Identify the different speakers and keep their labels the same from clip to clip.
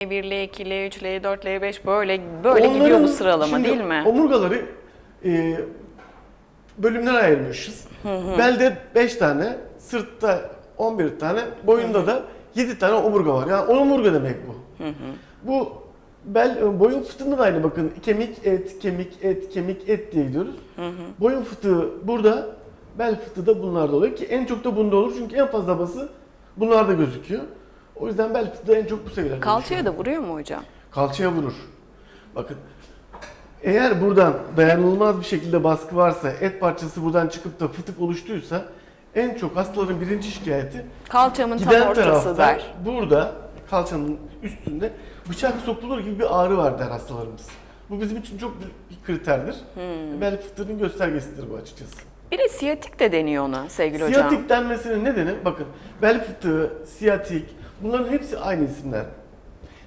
Speaker 1: L1, L2, L3, L4, L5 böyle böyle gidiyor
Speaker 2: Onların
Speaker 1: bu sıralama
Speaker 2: şimdi
Speaker 1: değil mi?
Speaker 2: Omurgaları e, bölümlere ayırmışız. Belde 5 tane, sırtta 11 tane, boyunda da 7 tane omurga var. Yani omurga demek bu. Bu bel e, boyun fıtığında da aynı bakın. Kemik, et, kemik, et, kemik, et diye gidiyoruz. Boyun fıtığı burada, bel fıtığı da bunlarda oluyor ki en çok da bunda olur çünkü en fazla bası bunlarda gözüküyor. O yüzden bel fıtığı en çok bu seviyelerde
Speaker 1: Kalçaya da vuruyor mu hocam?
Speaker 2: Kalçaya vurur. Bakın eğer buradan dayanılmaz bir şekilde baskı varsa, et parçası buradan çıkıp da fıtık oluştuysa en çok hastaların birinci şikayeti
Speaker 1: Kalçamın tam ortası der.
Speaker 2: burada kalçanın üstünde bıçak sokulur gibi bir ağrı var der hastalarımız. Bu bizim için çok büyük bir kriterdir.
Speaker 1: Hmm.
Speaker 2: Bel fıtığının göstergesidir bu açıkçası.
Speaker 1: Bir de siyatik de deniyor ona sevgili hocam.
Speaker 2: Siyatik denmesinin nedeni bakın bel fıtığı, siyatik bunların hepsi aynı isimler.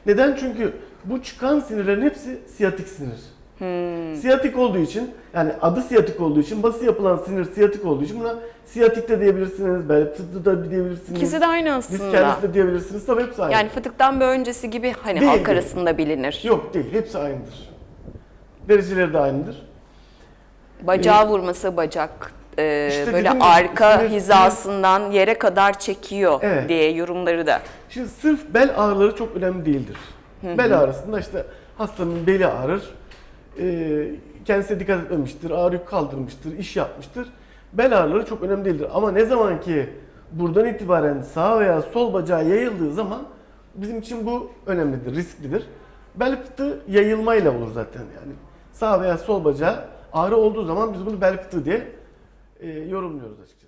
Speaker 2: Neden? Çünkü bu çıkan sinirlerin hepsi siyatik sinir.
Speaker 1: Hmm.
Speaker 2: Siyatik olduğu için yani adı siyatik olduğu için bası yapılan sinir siyatik olduğu için buna siyatik de diyebilirsiniz, bel fıtığı da diyebilirsiniz.
Speaker 1: İkisi de aynı aslında.
Speaker 2: kendisi de diyebilirsiniz. Tabii hepsi aynı.
Speaker 1: Yani fıtıktan bir öncesi gibi hani
Speaker 2: Değil,
Speaker 1: halk
Speaker 2: değil.
Speaker 1: arasında bilinir.
Speaker 2: Yok değil. Hepsi aynıdır. Dereceleri de aynıdır.
Speaker 1: Bacağı vurması bacak e,
Speaker 2: İşte
Speaker 1: böyle arka
Speaker 2: sinir-
Speaker 1: hizasından yere kadar çekiyor
Speaker 2: Evet.
Speaker 1: diye yorumları da.
Speaker 2: Şimdi sırf bel ağrıları çok önemli değildir. Bel ağrısında işte hastanın beli ağrır, e, kendisine dikkat etmemiştir, ağrı yük kaldırmıştır, iş yapmıştır. Bel ağrıları çok önemli değildir. Ama ne zaman ki buradan itibaren sağ veya sol bacağı yayıldığı zaman bizim için bu önemlidir, risklidir. Bel fıtığı yayılmayla olur zaten yani. Sağ veya sol bacağı ağrı olduğu zaman biz bunu bel diye e, yorumluyoruz açıkçası.